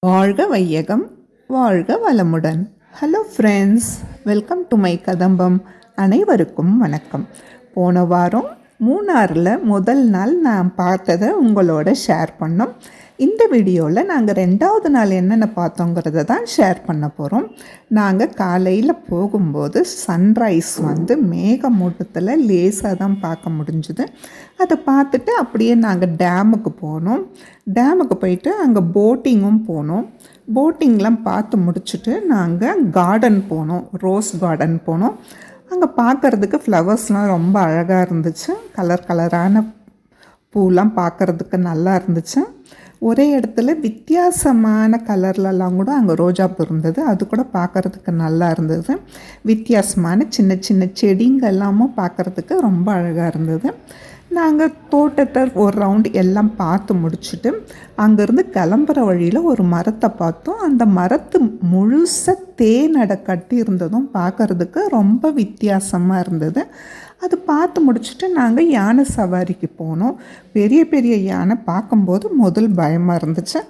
வாழ்க வையகம் வாழ்க வளமுடன். Hello friends welcome to my Kadambam. அனைவருக்கும் வணக்கம். போன வாரம் மூணாறில் முதல் நாள் நான் பார்த்ததை உங்களோட ஷேர் பண்ணோம். இந்த வீடியோவில் நாங்கள் ரெண்டாவது நாள் என்னென்ன பார்த்தோங்கிறத தான் ஷேர் பண்ண போகிறோம் நாங்கள் காலையில் போகும்போது சன்ரைஸ் வந்து மேகமூட்டத்தில் லேசாக தான் பார்க்க முடிஞ்சுது. அதை பார்த்துட்டு அப்படியே நாங்கள் டேமுக்கு போனோம். டேமுக்கு போயிட்டு அங்கே போட்டிங்கும் போனோம். போட்டிங்லாம் பார்த்து முடிச்சுட்டு நாங்கள் கார்டன் போனோம். ரோஸ் கார்டன் போனோம். அங்கே பார்க்குறதுக்கு ஃப்ளவர்ஸ்லாம் ரொம்ப அழகாக இருந்துச்சு. கலர் கலரான பூலாம் பார்க்குறதுக்கு நல்லா இருந்துச்சு. ஒரே இடத்துல வித்தியாசமான கலர்லலாம் கூட அங்கே ரோஜாப்பூ இருந்தது. அது கூட பார்க்குறதுக்கு நல்லா இருந்தது. வித்தியாசமான சின்ன சின்ன செடிங்க எல்லாமும் பார்க்குறதுக்கு ரொம்ப அழகாக இருந்தது. நாங்கள் தோட்டத்தை ஒரு ரவுண்டு எல்லாம் பார்த்து முடிச்சுட்டு அங்கேருந்து கிளம்புற வழியில் ஒரு மரத்தை பார்த்தோம். அந்த மரத்து முழுசாக தேனடை கட்டி இருந்ததும் பார்க்குறதுக்கு ரொம்ப வித்தியாசமாக இருந்தது. அது பார்த்து முடிச்சுட்டு நாங்கள் யானை சவாரிக்கு போனோம். பெரிய பெரிய யானை பார்க்கும்போது முதல் பயமாக இருந்துச்சு.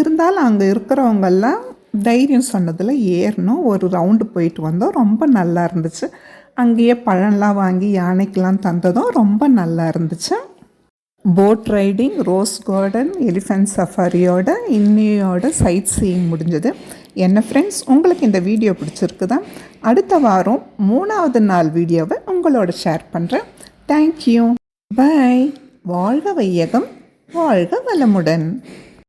இருந்தாலும் அங்கே இருக்கிறவங்கெல்லாம் தைரியம் சொன்னதில் ஏறணும். ஒரு ரவுண்டு போயிட்டு வந்தோம். ரொம்ப நல்லா இருந்துச்சு. அங்கேயே பழம்லாம் வாங்கி யானைக்கெலாம் தந்ததும் ரொம்ப நல்லா இருந்துச்சு. Boat riding rose garden elephant சஃபாரியோட இன்னையோட சைட் சீயிங் முடிஞ்சது. என்ன ஃப்ரெண்ட்ஸ் உங்களுக்கு இந்த வீடியோ பிடிச்சிருக்குதா? அடுத்த வாரம் மூணாவது நாள் வீடியோவை உங்களோட ஷேர் பண்ணுறேன் தேங்க்யூ பை வாழ்க வையகம் வாழ்க வளமுடன்.